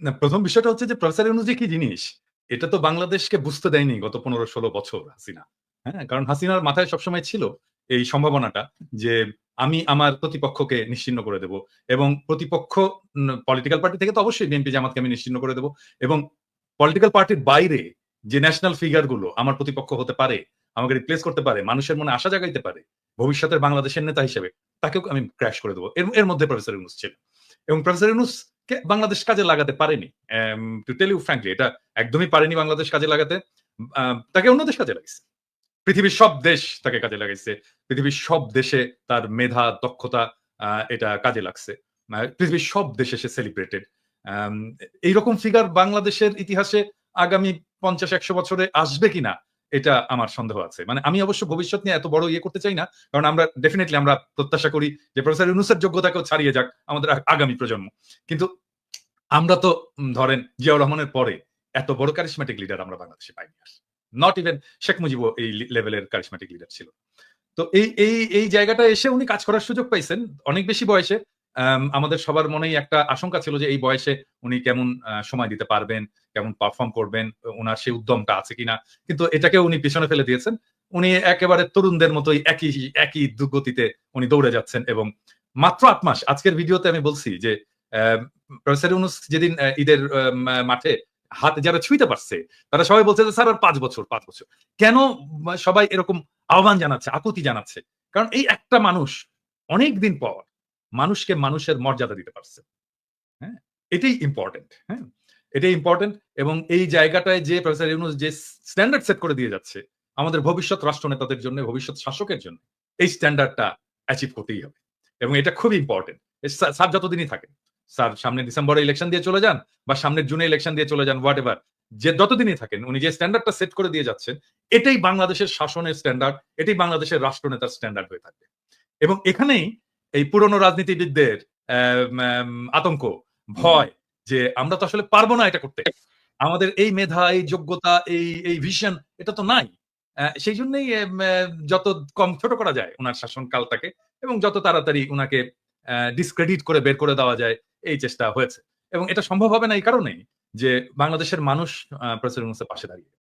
১ম বিষয়টা হচ্ছে যে প্রফেসর ইউনূস কি জিনিস, এটা তো বাংলাদেশকে বুঝতে দেয়নি গত ১৫-১৬ বছর হাসিনা। হ্যাঁ? কারণ হাসিনার মাথায় সবসময় ছিল এই সম্ভাবনাটা যে আমি আমার প্রতিপক্ষকে নিশ্চিহ্ন করে দেব এবং প্রতিপক্ষ পলিটিক্যাল পার্টি থেকে তো অবশ্যই বিএনপি জামাতকে আমি নিশ্চিহ্ন করে দেব এবং পলিটিক্যাল পার্টির বাইরে যে ন্যাশনাল ফিগারগুলো আমার প্রতিপক্ষ হতে পারে, আমাকে রিপ্লেস করতে পারে, মানুষের মনে আশা জাগাইতে পারে, ভবিষ্যতের বাংলাদেশের নেতা হিসেবে তাকেও আমি ক্র্যাশ করে দেবো এর মধ্যে প্রফেসর ইউনূস ছিল এবং প্রফেসর ইউনূসকে বাংলাদেশ কাজে লাগাতে পারেনি। টু টেল ইউ ফ্র্যাঙ্কলি এটা একদমই পারেনি বাংলাদেশ কাজে লাগাতে। তাকে অন্য দেশ কাজে লাগাইছে। পৃথিবীর সব দেশ তাকে কাজে লাগাইছে। পৃথিবীর সব দেশে তার মেধা, দক্ষতা এটা কাজে লাগছে। পৃথিবীর সব দেশে সে সেলিব্রেটেড। এইরকম ফিগার বাংলাদেশের ইতিহাসে আগামী ৫০-১০০ বছরে আসবে কিনা এটা আমার সন্দেহ আছে। মানে আমি অবশ্য ভবিষ্যৎ নিয়ে এত বড় ইয়ে করতে চাই না। কারণ আমরা ডেফিনিটলি আমরা প্রত্যাশা করি যে প্রফেসর ইউনূসের যোগ্যতাকেও ছাড়িয়ে যাক আমাদের আগামী প্রজন্ম। কিন্তু আমরা তো ধরেন জিয়াউর রহমানের পরে এত বড় কারিশমাটিক লিডার আমরা বাংলাদেশে পাইনি আর। নট ইভেন শেখ মুজিবও এই লেভেলের কারিশমাটিক লিডার ছিল। তো এই এই এই জায়গাটায় এসে উনি কাজ করার সুযোগ পাইছেন, অনেক বেশি বয়সে। আম আমাদের সবার মনেই একটা আশঙ্কা ছিল যে এই বয়সে উনি কেমন সময় দিতে পারবেন, কেমন পারফর্ম করবেন, উ উনার সেই উদ্যমটা আছে কিনা। কিন্তু এটাকে উনি পিছনে ফেলে দিয়েছেন। উনি একেবারে তরুণদের মতোই একই একই দুর্গতিতে উনি দৌড়ে যাচ্ছেন এবং মাত্র আট মাস আজকের ভিডিওতে আমি বলছি যে প্রফেসর ইউনূস যেদিন ঈদের মাঠে হাতে যারা ছুঁইতে পারছে, তারা সবাই বলছে যে স্যার আর ৫ বছর, পাঁচ বছর। কেন সবাই এরকম আহ্বান জানাচ্ছে, আকুতি জানাচ্ছে? কারণ এই একটা মানুষ অনেকদিন পর মানুষকে মানুষের মর্যাদা দিতে পারছে। হ্যাঁ? এটাই ইম্পোর্টেন্ট। হ্যাঁ? এটাই ইম্পোর্টেন্ট এবং এই জায়গাটায় যে প্রফেসর ইউনূস যে স্ট্যান্ডার্ড সেট করে দিয়ে যাচ্ছে, আমাদের ভবিষ্যৎ রাষ্ট্রনেতাদের জন্য, ভবিষ্যৎ শাসকের জন্য এই স্ট্যান্ডার্ডটা অ্যাচিভ করতেই হবে। এবং এটা খুবই ইম্পোর্টেন্ট। স্যার যতদিনই থাকেন। স্যার সামনে ডিসেম্বরে ইলেকশন দিয়ে চলে যান বা সামনের জুনে ইলেকশন দিয়ে চলে যান হোয়াট এভার। যে যতদিনই থাকেন উনি যে স্ট্যান্ডার্ডটা সেট করে দিয়ে যাচ্ছেন, এটাই বাংলাদেশের শাসনের স্ট্যান্ডার্ড, এটাই বাংলাদেশের রাষ্ট্রনেতার স্ট্যান্ডার্ড হয়ে থাকবে। এবং এখানেই এই পুরনো রাজনীতিবিদদের আতঙ্ক, ভয় যে আমরা তো আসলে পারব না এটা করতে। আমাদের এই মেধা, এই যোগ্যতা, এই এই ভিশন এটা তো নাই। এম অ্যা যত কম ছোট করা যায় উনার শাসনকালটাকে এবং যত তাড়াতাড়ি ওনাকে ডিসক্রেডিট করে বের করে দেওয়া যায় এই চেষ্টা হয়েছে। এবং এটা সম্ভব হবে না এই কারণেই যে বাংলাদেশের মানুষ ইউনূসের পাশে দাঁড়িয়ে